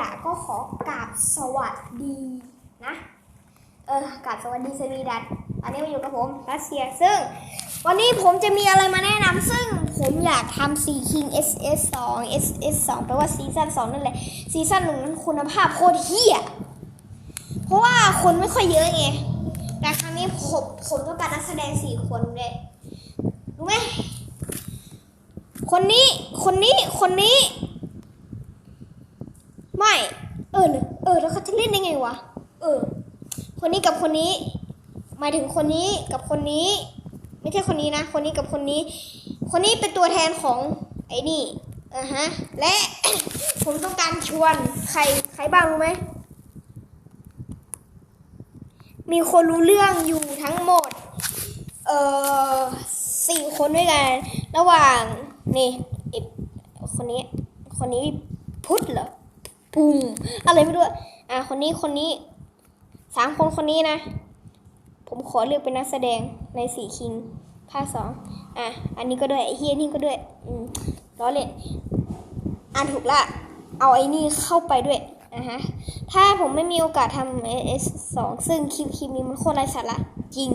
ล่ะก็ขอกราบสวัสดีนะเออกราบสวัสดีสวีดัตตอนนี้มาอยู่กับผมรัสเซียซึ่ง วันนี้ผมจะมีอะไรมาแนะนำซึ่งผมอยากทำ Sea King SS 2 SS 2แปลว่าซีซั่น2นั่นแหละซีซั่นหนึ่งนั้นคุณภาพโคตรเฮียเพราะว่าคนไม่ค่อยเยอะไงแต่ครั้งนี้ผมผมต้องการนักแสดงสี่คนเลยรู้ไหมคนนี้คนนี้คนนี้ ออเนี่ยเออ แล้วเขาจะเล่นได้ไงวะ เออ คนนี้กับคนนี้ หมายถึงคนนี้กับคนนี้ ไม่ใช่คนนี้นะ คนนี้กับคนนี้ คนนี้เป็นตัวแทนของไอ้นี่อ่าฮะ และ ผมต้องการชวนใครใครบ้างรู้ไหม มีคนรู้เรื่องอยู่ทั้งหมด เอ่อสี่คนด้วยกัน ระหว่าง นี่คนนี้ คนนี้พุทธเหรอ ปุ้งอะไรไม่รู้อะอะคนนี้คนนี้สามคนคนนี้นะ ผมขอเลือกเป็นนักแสดงในสี่คิงภาคสองอะ อันนี้ก็ด้วยไอ้เฮียนี่ก็ด้วย อืมล้อเล่นอ่านถูกละ เอาไอ้นี่เข้าไปด้วยนะฮะ ถ้าผมไม่มีโอกาสทำ S สองซึ่งคลิปคลิปนี้มันโคตรไร้สาระจริง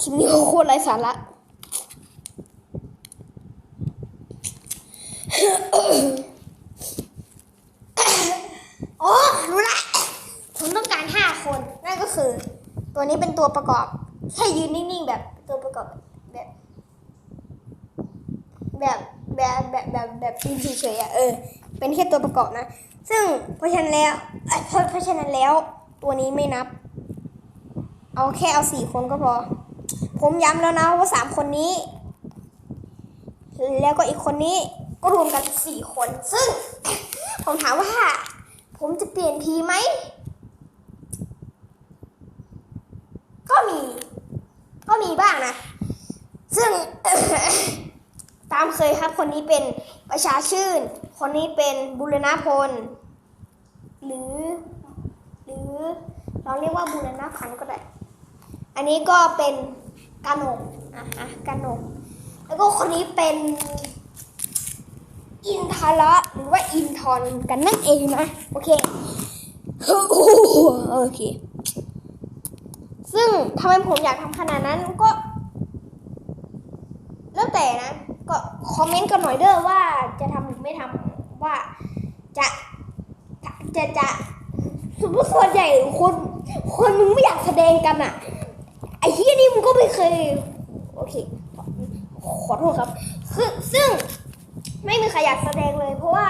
คลิปนี้โคตรไร้สาระ โอ้รู้ละ ผมต้องการห้าคน นั่นก็คือ ตัวนี้เป็นตัวประกอบ แค่ยืนนิ่งๆแบบตัวประกอบแบบ แบบแบบแบบแบบแบบยืนเฉยๆอะเออ เป็นแค่ตัวประกอบนะ ซึ่งเพราะฉะนั้นแล้วเพราะเพราะฉะนั้นแล้ว ตัวนี้ไม่นับ เอาแค่เอาสี่คนก็พอ ผมย้ำแล้วนะว่าสามคนนี้ แล้วก็อีกคนนี้ก็รวมกันสี่คน ซึ่ง ผมถามว่า ผมจะเปลี่ยนทีไหม ก็มี ก็มีบ้างนะ ซึ่งตามเคยครับคนนี้เป็นประชาชื่น คนนี้เป็นบุรณพล หรือ หรือเราเรียกว่าบุรณพันธ์ก็ได้ อันนี้ก็เป็นกนกอะอะกนก แล้วก็คนนี้เป็นอินทระหรือว่าอินทอนกันนั่นเองนะ โอเค โอเค ซึ่งทำไมผมอยากทำขนาดนั้นก็ แล้วแต่นะ ก็คอมเมนต์กันหน่อยเด้อว่าจะทำหรือไม่ทำว่าจะจะจะสมมติส่วนใหญ่คนคนมึงไม่อยากแสดงกันอะไอ้เฮียนี่มึงก็ไม่เคย โอเค ขอโทษครับ คือซึ่งไม่มีใครอยากแสดงเลย เพราะว่า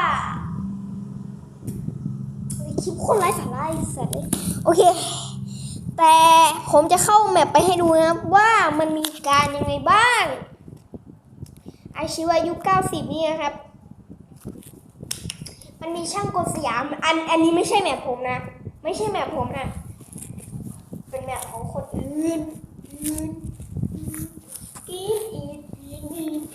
คลิปคนไร้สาระอ้สัตว์โอเค แต่ผมจะเข้าแมปไปให้ดูนะว่ามันมีการยังไงบ้างอาชีวะยุค90 นี่นะครับ มันมีช่างกลสยาม อัน อันนี้ไม่ใช่แมปผมนะ ไม่ใช่แมปผมนะ เป็นแมปของคนอื่นอื่นอีดอีดอีด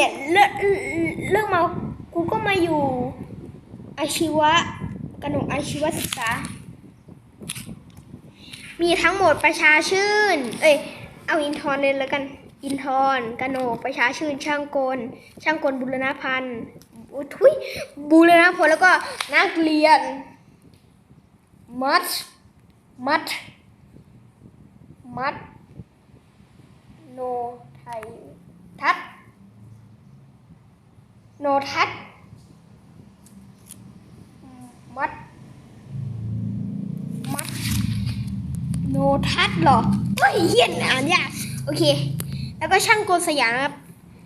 เนี่ยเลิกเลิกมากูก็มาอยู่อาชีวะกนกอาชีวศึกษา มีทั้งหมดประชาชื่น เอ้ยเอาอินทรเลยแล้วกัน อินทรกนกประชาชื่น ช่างกล ช่างกลบุรณพันธ์อุ๊ยทุยบุรณพลแล้วก็นักเรียน มัด มัด มัด โนไทยทัศ โนทัศมัด มัด โนทัศหรอเฮ้ยเหี้ยนอ่านยากโอเค แล้วก็ช่างโกลสยามนะครับ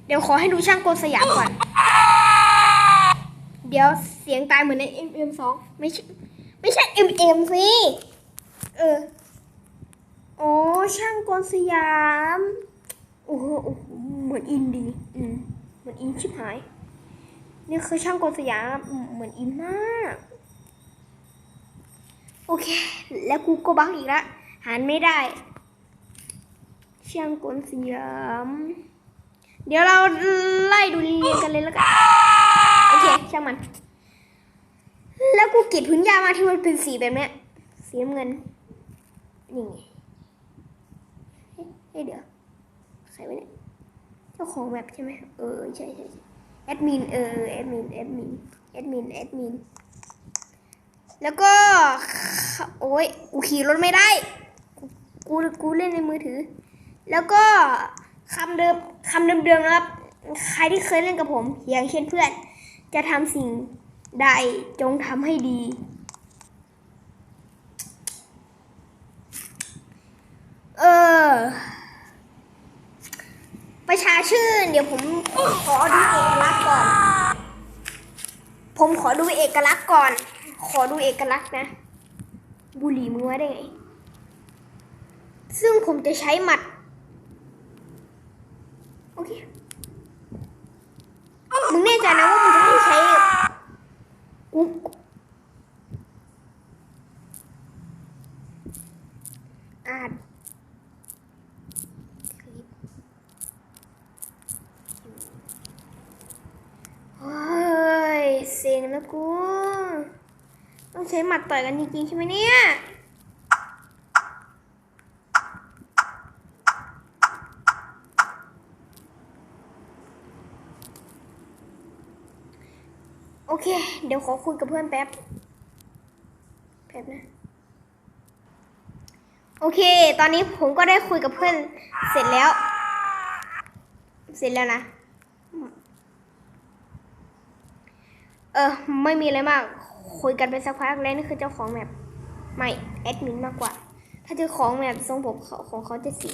เดี๋ยวขอให้ดูช่างโกลสยามก่อน เดี๋ยวเสียงตายเหมือนใน MM สองไม่ใช่ ไม่ใช่ MM สิเอออ๋อช่างโกลสยามโอ้โหโอ้โหเหมือนอินดี อืม เหมือนอินชิบหาย นี่คือช่างกลสยามเหมือนอินมาก โอเค แล้วกูก็บักอีกละหารไม่ได้ ช่างกลสยาม เดี๋ยวเราไล่ดูเรียงๆกันเลยแล้วกัน โอเค ช่างมัน แล้วกูเกลีดพื้นหญ้ามาที่มันเป็นสีแบบเนี้ยสีน้ำเงิน นี่ไงเฮ้เฮ้ยเดี๋ยว ใครวะเนี่ย เจ้าของแบบใช่ไหมเออ ใช่ใช่ใช่ แอดมินเออแอดมินแอดมินแอดมินแอดมินแล้วก็ โอ้ยกูขี่รถไม่ได้ กูกูเล่นในมือถือ แล้วก็คำเดิมคำเดิมๆนะครับ ใครที่เคยเล่นกับผมอย่างเช่นเพื่อน จะทำสิ่งใดจงทำให้ดี เออ ประชาชื่น เดี๋ยวผมขอดูเอกลักษณ์ก่อน ผมขอดูเอกลักษณ์ก่อน ขอดูเอกลักษณ์นะ บุหรี่มือไว้ได้ไง ซึ่งผมจะใช้หมัด โอเค มึงแน่ใจนะว่ามึงจะให้ใช้กูอาจเฮ้ ยเซ็งแล้วกูต้องใช้หมัดต่อยกันจริงๆใช่ไหมเนี่ยโอเค เดี๋ยวขอคุยกับเพื่อนแป๊บ แป๊บนะ โอเค ตอนนี้ผมก็ได้คุยกับเพื่อนเสร็จแล้ว เสร็จแล้วนะ เออ ไม่มีอะไรมาก คุยกันไปสักพักแล้วนี่คือเจ้าของแมปไม่แอดมินมากกว่า ถ้าเจ้าของแมปทรงผมเขาของเขาจะสี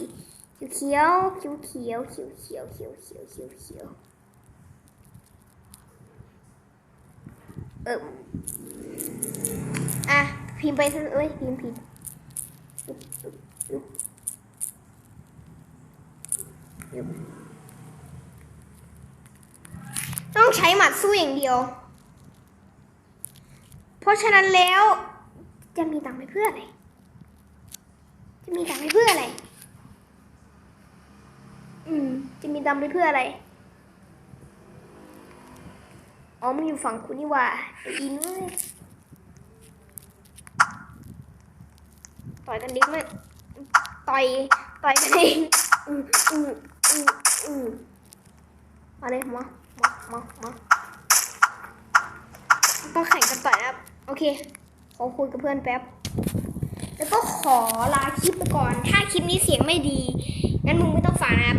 เขียวเขียวเขียวเขียวเขียวเขียวเขียวเขียวเขียวเอออะพิมพ์ไปซะเอ้ยพิมพ์ผิดต้องใช้หมัดสู้อย่างเดียว เพราะฉะนั้นแล้ว จะมีตังค์ไปเพื่ออะไร จะมีตังค์ไปเพื่ออะไร อืม จะมีตังค์ไปเพื่ออะไร อ๋อมึงอยู่ฝั่งคุณนี่ว่าไอ้อินต่อยกันดิมั้ยต่อย ต่อยกันเองอืออืออืออือมาเลยมามามามาต้องแข่งกันต่อยนะครับ โอเคขอคุยกับเพื่อนแป๊บ แล้วก็ขอลาคลิปไปก่อน ถ้าคลิปนี้เสียงไม่ดี งั้นมึงไม่ต้องฟังนะครับ